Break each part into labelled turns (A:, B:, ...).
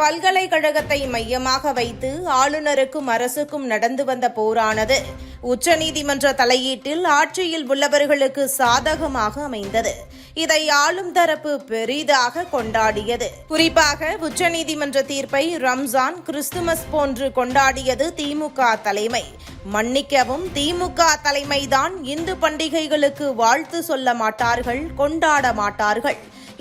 A: பல்கலைக்கழகத்தை மையமாக வைத்து ஆளுநருக்கும் அரசுக்கும் நடந்து வந்த போரானது உச்சநீதிமன்ற தலையீட்டில் ஆட்சியில் உள்ளவர்களுக்கு சாதகமாக அமைந்தது. இதை ஆளும் தரப்பு பெரிதாக கொண்டாடியது. குறிப்பாக உச்சநீதிமன்ற தீர்ப்பை ரம்ஜான் கிறிஸ்துமஸ் போன்று கொண்டாடியது திமுக தலைமை. மன்னிக்கவும் திமுக தலைமைதான் இந்து பண்டிகைகளுக்கு வாழ்த்து சொல்ல மாட்டார்கள் கொண்டாட மாட்டார்கள்.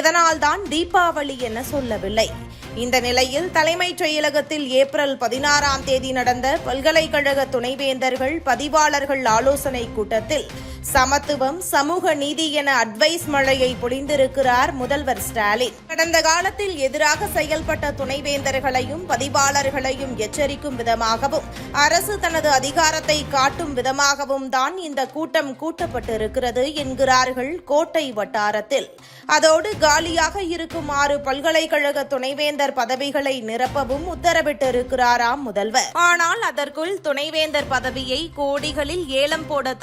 A: இதனால்தான் தீபாவளி என சொல்லவில்லை. இந்த நிலையில் தலைமைச் செயலகத்தில் ஏப்ரல் பதினாறாம் தேதி நடந்த பல்கலைக்கழக துணைவேந்தர்கள் பதிவாளர்கள் ஆலோசனை கூட்டத்தில் சமத்துவம் சமூக நீதி என அட்வைஸ் மழையை பொழிந்திருக்கிறார் முதல்வர் ஸ்டாலின். கடந்த காலத்தில் எதிராக செயல்பட்ட துணைவேந்தர்களையும் பதிவாளர்களையும் எச்சரிக்கும் விதமாகவும் அரசு தனது அதிகாரத்தை காட்டும் விதமாகவும் தான் இந்த கூட்டம் கூட்டப்பட்டிருக்கிறது என்கிறார்கள் கோட்டை வட்டாரத்தில். அதோடு காலியாக இருக்கும் ஆறு பல்கலைக்கழக துணைவேந்தர் பதவிகளை நிரப்பவும் உத்தரவிட்டிருக்கிறாராம் முதல்வர். ஆனால் அதற்குள் துணைவேந்தர் பதவியை கோடிகளில் ஏலம் போட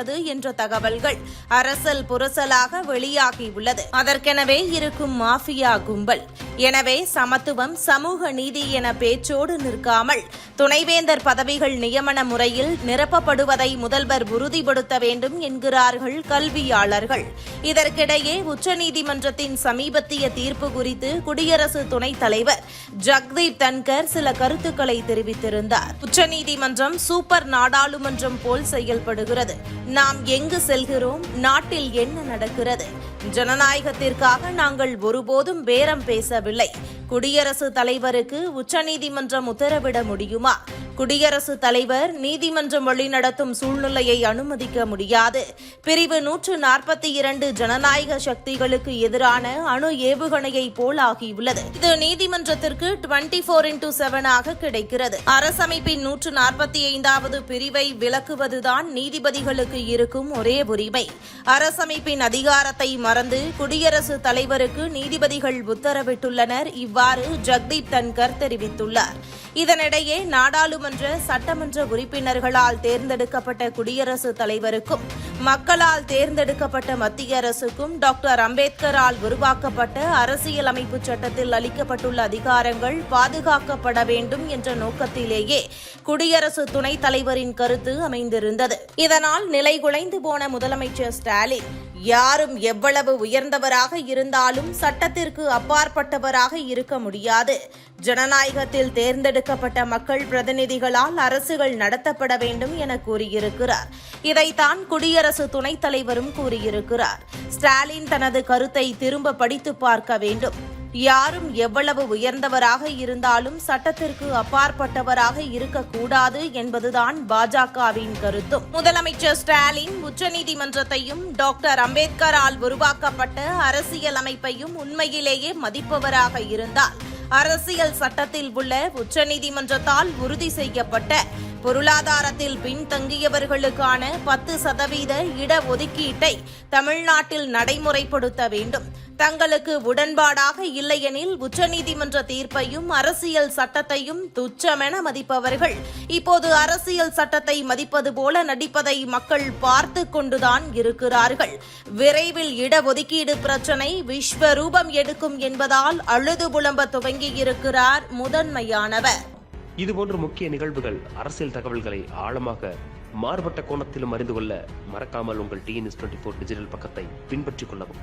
A: வைத்தது என்ற தகவல்கள் அரசல் புரசலாக வெளியாகியுள்ளது. அதற்கெனவே இருக்கும் மாஃபியா கும்பல் எனவே சமத்துவம் சமூக நீதி என பேச்சோடு நிற்காமல் துணைவேந்தர் பதவிகள் நியமன முறையில் நிரப்பப்படுவதை முதல்வர் உறுதிப்படுத்த வேண்டும் என்கிறார்கள் கல்வியாளர்கள். இதற்கிடையே உச்சநீதிமன்றத்தின் சமீபத்திய தீர்ப்பு குறித்து குடியரசு துணைத் தலைவர் ஜக்தீப் தன்கர் சில கருத்துக்களை தெரிவித்திருந்தார். உச்சநீதிமன்றம் சூப்பர் நாடாளுமன்றம் போல் செயல்படுகிறது. நாம் எங்கு செல்கிறோம்? நாட்டில் என்ன நடக்கிறது? ஜனநாயகத்திற்காக நாங்கள் ஒருபோதும் பேரம் பேசவில்லை. குடியரசுத் தலைவருக்கு உச்சநீதிமன்றம் உத்தரவிட முடியுமா? குடியரசுத் தலைவர் நீதிமன்றம் வழிநடத்தும் சூழ்நிலையை அனுமதிக்க முடியாது. பிரிவு நூற்று நாற்பத்தி இரண்டு ஜனநாயக சக்திகளுக்கு எதிரான அணு ஏவுகணையை போல் ஆகியுள்ளது இது நீதிமன்றத்திற்கு டுவெண்டி போர் இன்டூ செவனாக கிடைக்கிறது. அரசமைப்பின் நூற்று நாற்பத்தி ஐந்தாவது பிரிவை விளக்குவதுதான் நீதிபதிகளுக்கு இருக்கும் ஒரே உரிமை. அரசமைப்பின் அதிகாரத்தை மறந்து குடியரசுத் தலைவருக்கு நீதிபதிகள் உத்தரவிட்டுள்ளனர். இவ்வாறு ஜக்தீப் தன்கர் தெரிவித்துள்ளார். இதனிடையே நாடாளுமன்ற சட்டமன்ற உறுப்பினர்களால் தேர்ந்தெடுக்கப்பட்ட குடியரசுத் தலைவருக்கும் மக்களால் தேர்ந்தெடுக்கப்பட்ட மத்திய அரசுக்கும் டாக்டர் அம்பேத்கரால் உருவாக்கப்பட்ட அரசியலமைப்பு சட்டத்தில் அளிக்கப்பட்டுள்ள அதிகாரங்கள் பாதுகாக்கப்பட வேண்டும் என்ற நோக்கத்திலேயே குடியரசு துணைத் தலைவரின் கருத்து அமைந்திருந்தது. இதனால் நிலைகுலைந்து போன முதலமைச்சர் ஸ்டாலின் யாரும் எவ்வளவு உயர்ந்தவராக இருந்தாலும் சட்டத்திற்கு அப்பாற்பட்டவராக இருக்க முடியாது. ஜனநாயகத்தில் தேர்ந்தெடுக்கப்பட்ட மக்கள் பிரதிநிதிகளால் அரசுகள் நடத்தப்பட வேண்டும் என கூறியிருக்கிறார். இதைத்தான் குடியரசு துணைத் தலைவரும் கூறியிருக்கிறார். ஸ்டாலின் தனது கருத்தை திரும்ப படித்து பார்க்க வேண்டும். யாரும் எவ்வளவு உயர்ந்தவராக இருந்தாலும் சட்டத்திற்கு அப்பாற்பட்டவராக இருக்கக்கூடாது என்பதுதான் பாஜகவின் கருத்தும். முதலமைச்சர் ஸ்டாலின் உச்சநீதிமன்றத்தையும் டாக்டர் அம்பேத்கரால் உருவாக்கப்பட்ட அரசியலமைப்பையும் உண்மையிலேயே மதிப்பவராக இருந்தார். அரசியல் சட்டத்தில் உள்ள உச்சநீதிமன்றத்தால் உறுதி செய்யப்பட்ட பொருளாதாரத்தில் பின்தங்கியவர்களுக்கான பத்து சதவீத இடஒதுக்கீட்டை தமிழ்நாட்டில் நடைமுறைப்படுத்த வேண்டும். தங்களுக்கு உடன்பாடாக இல்லையெனில் உச்சநீதிமன்ற தீர்ப்பையும் அரசியல் சட்டத்தையும் துச்சமென மதிப்பவர்கள். இப்போது அரசியல் சட்டத்தை மதிப்பது போல நடிப்பதை மக்கள் பார்த்து கொண்டுதான் இருக்கிறார்கள். விரைவில் இடஒதுக்கீடு பிரச்சினை விஸ்வரூபம் எடுக்கும் என்பதால் அழுது புலம்ப துவங்கியிருக்கிறார் முதன்மையானவர்.
B: இதுபோன்ற முக்கிய நிகழ்வுகள் அரசியல் தகவல்களை ஆழமாக மாறுபட்ட கோணத்திலும் அறிந்து கொள்ள மறக்காமல் உங்கள் டிஎன்எஸ் டுவெண்ட்டி ஃபோர் டிஜிட்டல் பக்கத்தை பின்பற்றிக் கொள்ளவும்.